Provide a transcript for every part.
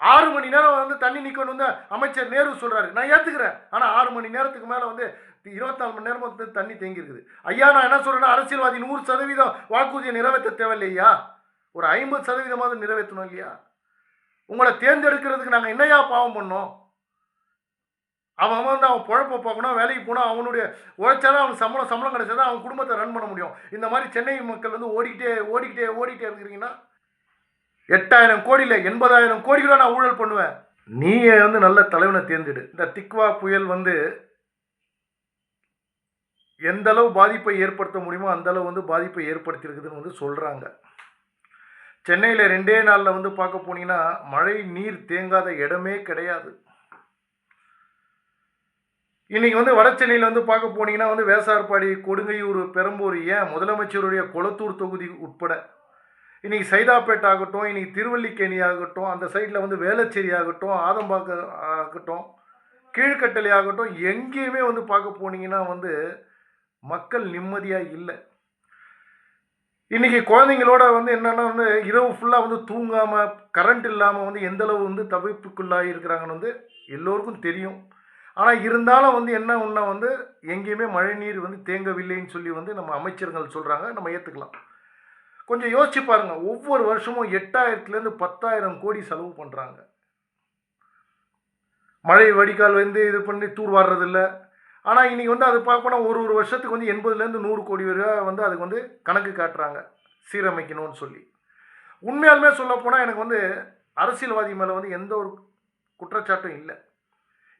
ஆறு மணி நேரம் வந்து தண்ணி நிற்கணும் வந்து அமைச்சர் நேரு சொல்கிறாரு நான் ஏற்றுக்கிறேன் ஆனால் ஆறு மணி நேரத்துக்கு மேலே வந்து இருபத்தாலு மணி நேரம் வந்து தண்ணி தேங்கியிருக்குது ஐயா நான் என்ன சொல்கிறேன்னா அரசியல்வாதி நூறு சதவீதம் வாக்குறுதியை நிறைவேற்ற தேவையில்லையா ஒரு ஐம்பது சதவீதமாவது நிறைவேற்றணும் இல்லையா? உங்களை தேர்ந்தெடுக்கிறதுக்கு நாங்கள் என்னையா பாவம் பண்ணோம்? அவன் அவன் வந்து அவன் பொழப்ப பார்க்கணும் வேலைக்கு போனால் அவனுடைய உழைச்சாதான் அவனுக்கு சம்பளம் சம்பளம் கிடைச்சாதான் அவன் குடும்பத்தை ரன் பண்ண முடியும். இந்த மாதிரி சென்னை மக்கள் வந்து ஓடிக்கிட்டே ஓடிக்கிட்டே ஓடிக்கிட்டே இருக்கிறீங்கன்னா எட்டாயிரம் கோடியில் எண்பதாயிரம் கோடி நான் ஊழல் பண்ணுவேன். நீயே வந்து நல்ல தலைவனை தேர்ந்தெடு. இந்த திக்வா புயல் வந்து எந்த அளவு பாதிப்பை ஏற்படுத்த முடியுமோ அந்த அளவு வந்து பாதிப்பை ஏற்படுத்தியிருக்குதுன்னு வந்து சொல்கிறாங்க சென்னையில் ரெண்டே நாளில் வந்து பார்க்க போனீங்கன்னா மழை நீர் தேங்காத இடமே கிடையாது. இன்றைக்கி வந்து வட சென்னையில் வந்து பார்க்க போனீங்கன்னா வந்து வேசார்பாடி கொடுங்கையூர் பெரம்பூர் ஏன் முதலமைச்சருடைய கொளத்தூர் தொகுதி உட்பட இன்னைக்கு சைதாப்பேட்டை ஆகட்டும் இன்னைக்கு திருவல்லிக்கேணி ஆகட்டும் அந்த சைடில் வந்து வேளச்சேரி ஆகட்டும் ஆதம்பாக்க ஆகட்டும் கீழ்கட்டளை ஆகட்டும் எங்கேயுமே வந்து பார்க்க போனீங்கன்னா வந்து மக்கள் நிம்மதியாக இல்லை. இன்னைக்கு குழந்தைங்களோட வந்து என்னென்னா வந்து இரவு ஃபுல்லாக வந்து தூங்காமல் கரண்ட் இல்லாமல் வந்து எந்த அளவு வந்து தவிப்புக்குள்ளாகி இருக்கிறாங்கன்னு வந்து எல்லோருக்கும் தெரியும். ஆனால் இருந்தாலும் வந்து என்ன ஒன்றா வந்து எங்கேயுமே மழைநீர் வந்து தேங்கவில்லைன்னு சொல்லி வந்து நம்ம அமைச்சர்கள் சொல்கிறாங்க நம்ம ஏற்றுக்கலாம் கொஞ்சம் யோசிச்சு பாருங்க. ஒவ்வொரு வருஷமும் எட்டாயிரத்துலேருந்து பத்தாயிரம் கோடி செலவு பண்ணுறாங்க மழை வடிகால் வந்து இது பண்ணி தூர் வாடுறதில்ல ஆனால் இன்னைக்கு வந்து அது பார்க்கணும் ஒரு ஒரு வருஷத்துக்கு வந்து எண்பதுலேருந்து நூறு கோடி ரூபா வந்து அதுக்கு வந்து கணக்கு காட்டுறாங்க. சீரமைக்கணும்னு சொல்லி. உண்மையாலுமே சொல்லப்போனால் எனக்கு வந்து அரசியல்வாதி மேலே வந்து எந்த ஒரு குற்றச்சாட்டும் இல்லை.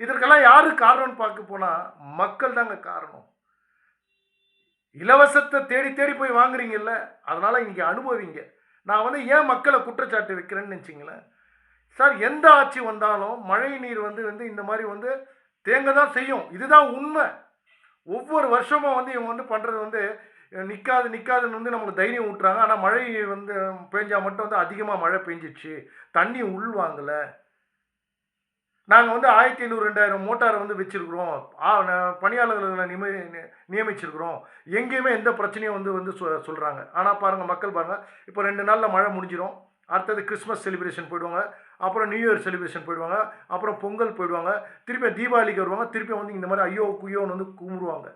இதற்கெல்லாம் யார் காரணம்னு பார்க்க போனால் மக்கள் தாங்க காரணம். இலவசத்தை தேடி தேடி போய் வாங்குறீங்கல்ல அதனால் இன்றைக்கி அனுபவிங்க. நான் வந்து ஏன் மக்களை குற்றச்சாட்டு வைக்கிறேன்னு நினச்சிங்களேன்? சார் எந்த ஆட்சி வந்தாலும் மழை நீர் வந்து வந்து இந்த மாதிரி வந்து தேங்க தான் செய்யும். இதுதான் உண்மை. ஒவ்வொரு வருஷமும் வந்து இவங்க வந்து பண்ணுறது வந்து நிற்காது நிற்காதுன்னு வந்து நம்மளுக்கு தைரியம் ஊட்டுறாங்க. ஆனால் மழை வந்து பெஞ்சால் மட்டும் வந்து அதிகமாக மழை பெஞ்சிச்சு. தண்ணி உள்வாங்கலை நாங்கள் வந்து ஆயிரத்தி ஐநூறு ரெண்டாயிரம் மோட்டாரை வந்து வச்சுருக்குறோம். பணியாளர்களை நியமி நியமிச்சிருக்கிறோம். எங்கேயுமே எந்த பிரச்சனையும் வந்து வந்து சொ சொல்கிறாங்க ஆனால் பாருங்கள் மக்கள் பாருங்கள் இப்போ ரெண்டு நாளில் மழை முடிஞ்சிடும் அடுத்தது கிறிஸ்மஸ் செலிப்ரேஷன் போயிடுவாங்க. அப்புறம் நியூ இயர் செலிப்ரேஷன் போயிடுவாங்க. அப்புறம் பொங்கல் போயிடுவாங்க. திருப்பி தீபாவளிக்கு வருவாங்க. திருப்பி வந்து இந்த மாதிரி ஐயோ குய்யோன்னு வந்து கும்பிடுவாங்க.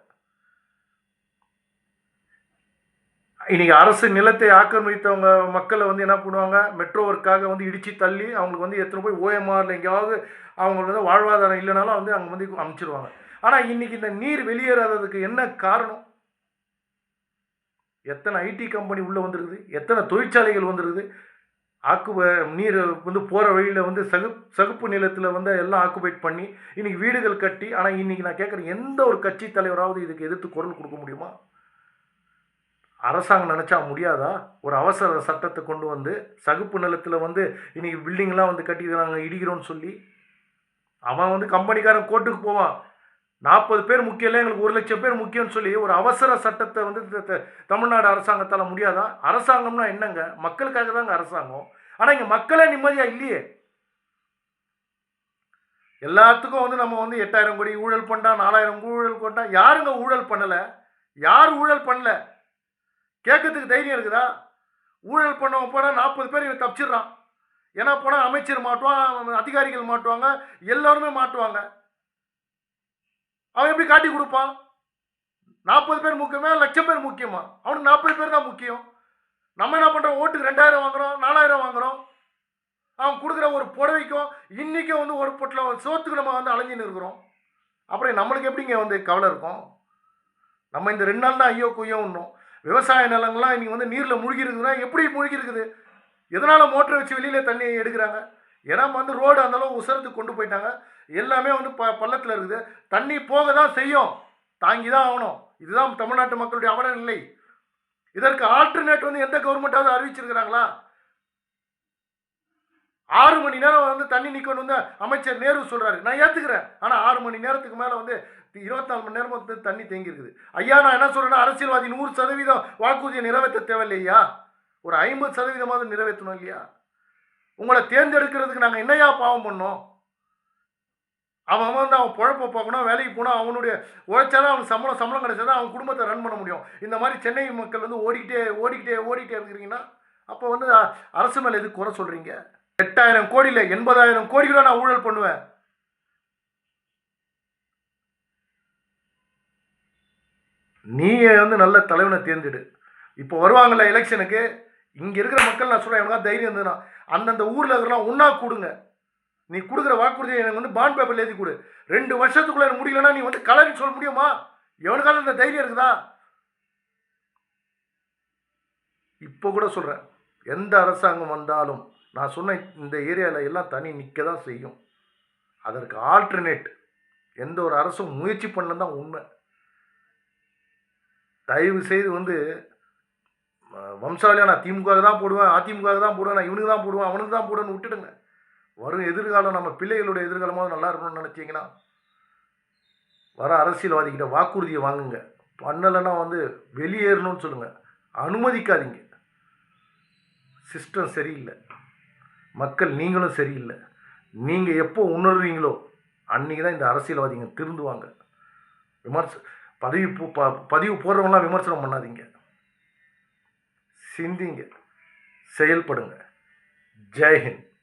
இன்றைக்கி அரசு நிலத்தை ஆக்கிரமித்தவங்க மக்களை வந்து என்ன பண்ணுவாங்க? மெட்ரோவிற்காக வந்து இடித்து தள்ளி அவங்களுக்கு வந்து எத்தனை போய் ஓஎம்ஆரில் எங்கேயாவது அவங்களுக்கு வந்து வாழ்வாதாரம் இல்லைனாலும் வந்து அவங்க வந்து அமைச்சிருவாங்க. ஆனால் இன்றைக்கி இந்த நீர் வெளியேறாததுக்கு என்ன காரணம்? எத்தனை ஐடி கம்பெனி உள்ளே வந்துருக்குது? எத்தனை தொழிற்சாலைகள் வந்துருக்குது? ஆக்குப நீர் வந்து போகிற வழியில் வந்து சகு சகுப்பு நிலத்தில் வந்து எல்லாம் ஆக்குபைட் பண்ணி இன்றைக்கி வீடுகள் கட்டி ஆனால் இன்னைக்கு நான் கேட்குறேன் எந்த ஒரு கட்சி தலைவராவது இதுக்கு எதிர்த்து குரல் கொடுக்க முடியுமா? அரசாங்கம் நினச்சா முடியாதா? ஒரு அவசர சட்டத்தை கொண்டு வந்து சகுப்பு நிலத்தில் வந்து இன்றைக்கி பில்டிங்லாம் வந்து கட்டிக்கிறாங்க இடிக்கிறோன்னு சொல்லி? அவன் வந்து கம்பெனிக்காரன் கோர்ட்டுக்கு போவான். நாற்பது பேர் முக்கியம் இல்லை எங்களுக்கு ஒரு லட்சம் பேர் முக்கியம்னு சொல்லி ஒரு அவசர சட்டத்தை வந்து த- த- தமிழ்நாடு அரசாங்கத்தால் முடியாதா? அரசாங்கம்னா என்னங்க? மக்களுக்காக தாங்க அரசாங்கம். ஆனால் இங்கே மக்களே நிம்மதியாக இல்லையே. எல்லாத்துக்கும் வந்து நம்ம வந்து எட்டாயிரம் கோடி ஊழல் பண்ணா நாலாயிரம் ஊழல் கொண்டா யாருங்க ஊழல் பண்ணலை? யார் ஊழல் பண்ணல? கேட்கறதுக்கு தைரியம் இருக்குதா? ஊழல் பண்ணவன் போனால் நாற்பது பேர் இவன் தப்பிச்சிடுறான். ஏன்னா போனால் அமைச்சர் மாட்டுவான் அதிகாரிகள் மாட்டுவாங்க எல்லாருமே மாட்டுவாங்க. அவன் எப்படி காட்டி கொடுப்பான் நாற்பது பேர் முக்கியமா லட்சம் பேர் முக்கியமா? அவனுக்கு நாற்பது பேர் தான் முக்கியம். நம்ம என்ன பண்ணுறோம் ஓட்டுக்கு ரெண்டாயிரம் வாங்குறோம் நாலாயிரம் வாங்குறோம். அவன் கொடுக்குற ஒரு புடவைக்கும் இன்றைக்கும் வந்து ஒரு பொட்டில் சோத்துக்கு நம்ம வந்து அலைஞ்சின்னு இருக்கிறோம். அப்புறம் நம்மளுக்கு எப்படிங்க வந்து கவலை இருக்கும்? நம்ம இந்த ரெண்டு நாள் தான் ஐயோ குய்யோ உண்ணும் விவசாய நிலங்கள்லாம் இன்றைக்கி வந்து நீரில் மூழ்கி இருக்குதுன்னா எப்படி முழுகி இருக்குது எதனால் மோட்டரை வச்சு வெளியில் தண்ணி எடுக்கிறாங்க? ஏன்னா வந்து ரோடு அந்தளவு உசரத்துக்கு கொண்டு போயிட்டாங்க. எல்லாமே வந்து ப பள்ளத்தில் இருக்குது. தண்ணி போக தான் செய்யும். தாங்கி தான் ஆகணும். இதுதான் தமிழ்நாட்டு மக்களுடைய அவல நிலை. இதற்கு ஆல்டர்னேட் வந்து எந்த கவர்மெண்ட்டாவது அறிவிச்சிருக்கிறாங்களா? ஆறு மணி நேரம் வந்து தண்ணி நிற்கணும் வந்து அமைச்சர் நேரு சொல்கிறாரு நான் ஏற்றுக்கிறேன் ஆனால் ஆறு மணி நேரத்துக்கு மேலே வந்து இருபத்தாலு மணி நேரம் வந்து தண்ணி தேங்கியிருக்குது. ஐயா நான் என்ன சொல்கிறேன்னா அரசியல்வாதி நூறு சதவீதம் வாக்குறுதியை நிறைவேற்ற தேவையில்லையா? ஒரு ஐம்பது சதவீதமாவது நிறைவேற்றணும் இல்லையா? உங்களை தேர்ந்தெடுக்கிறதுக்கு நாங்கள் என்னையா பாவம் பண்ணோம்? அவன் அவன் வந்து அவன் பொழப்ப பார்க்கணும் வேலைக்கு போனால் அவனுடைய உழைச்சாதான் அவனுக்கு சம்பளம் சம்பளம் கிடைச்சாதான் அவன் குடும்பத்தை ரன் பண்ண முடியும். இந்த மாதிரி சென்னை மக்கள் வந்து ஓடிக்கிட்டே ஓடிக்கிட்டே ஓடிக்கிட்டே இருக்கிறீங்கன்னா அப்போ வந்து அ- அரசு மேலே எதுக்கு குறை சொல்கிறீங்க எட்டாயிரம் கோடியில் எண்பதாயிரம் கோடி நான் ஊழல் பண்ணுவேன். நீ வந்து நல்ல தலைவனை தேர்ந்தெடு. இப்போ வருவாங்கள்ல எலெக்ஷனுக்கு இங்கே இருக்கிற மக்கள் நான் சொல்கிறேன் எனக்கு தைரியம் இருந்ததுன்னா அந்தந்த ஊரில் இருக்கிறலாம் ஒன்றா கொடுங்க. நீ கொடுக்குற வாக்குறுதியை எனக்கு வந்து பாண்ட் பேப்பரில் எழுதி கொடு. ரெண்டு வருஷத்துக்குள்ளே எனக்கு முடியலன்னா நீ வந்து கலரி சொல்ல முடியுமா? எவனுக்காவது இந்த தைரியம் இருக்குதா? இப்போ கூட சொல்கிறேன் எந்த அரசாங்கம் வந்தாலும் நான் சொன்ன இந்த ஏரியாவில் எல்லாம் தனி நிற்க தான் செய்யும். அதற்கு ஆல்டர்னேட் எந்த ஒரு அரசும் முயற்சி பண்ண தான் உண்மை. தயவு செய்து வந்து வம்சாவளியாக நான் திமுக தான் போடுவேன் அதிமுக தான் போடுவேன் நான் இவனுக்கு தான் போடுவேன் அவனுக்கு தான் போடுவேன்னு விட்டுடுங்க. வரும் எதிர்காலம் நம்ம பிள்ளைகளுடைய எதிர்காலமாக நல்லா இருக்கணும்னு நினச்சிங்கன்னா வர அரசியல்வாதிகிட்ட வாக்குறுதியை வாங்குங்க. பண்ணலைன்னா வந்து வெளியேறணும்னு சொல்லுங்கள் அனுமதிக்காதீங்க. சிஸ்டம் சரியில்லை. மக்கள் நீங்களும் சரியில்லை. நீங்கள் எப்போ உணர்றீங்களோ அன்றைக்கி தான் இந்த அரசியல்வாதிங்க திருந்துவாங்க. விமர்ச பதவி ப- பதிவு போடுறவங்களாம் விமர்சனம் பண்ணாதீங்க. சிந்திங்க. செயல்படுங்க. ஜெய்ஹிந்த்